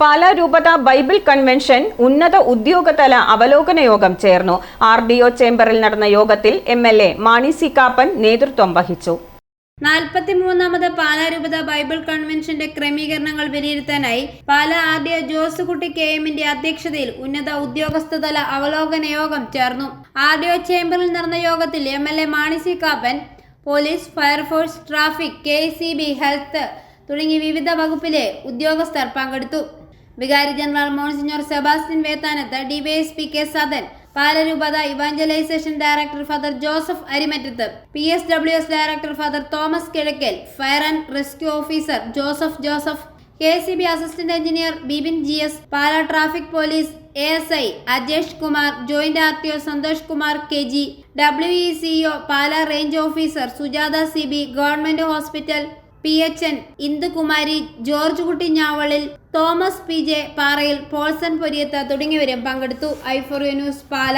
പാലാ രൂപത Bible convention ഉന്നത ഉദ്യോഗതല അവലോകന യോഗം ചേർന്നു. ആർ ഡി ഒ ചേംബറിൽ നടന്ന യോഗത്തിൽ M L A Mani C Kappan നേതൃത്വം വഹിച്ചു. നാൽപ്പത്തിമൂന്നാമത് പാലാ രൂപത ബൈബിൾ കൺവെൻഷന്റെ ക്രമീകരണങ്ങൾ വിലയിരുത്താനായി Pala R D O Josukutty K എമ്മിന്റെ അധ്യക്ഷതയിൽ ഉന്നത ഉദ്യോഗസ്ഥതല അവലോകന യോഗം ചേർന്നു. ആർ ഡി ഒ ചേംബറിൽ നടന്ന യോഗത്തിൽ M L A Mani C Kappan police fire force traffic K C B health തുടങ്ങി വിവിധ വകുപ്പിലെ ഉദ്യോഗസ്ഥർ പങ്കെടുത്തു. വികാരി general Monsignor Sebastian Vethanath DYSP K Sadan പാലരൂപത evangelisation director father Joseph Arimattath P S W S director father Thomas Kizhakkal fire and rescue officer Joseph Joseph K C B assistant engineer Bibin G S Pala traffic police A S I Ajesh Kumar joint R T O Santhosh Kumar K G W E CEO Pala range officer Sujatha C B government hospital P H N Indukumari Georgekutty Njavalil Thomas P J പാറയിൽ പോൾസൺ പൊരിയത്ത് തുടങ്ങിയവരും പങ്കെടുത്തു. ഐഫോറിയ news പാല.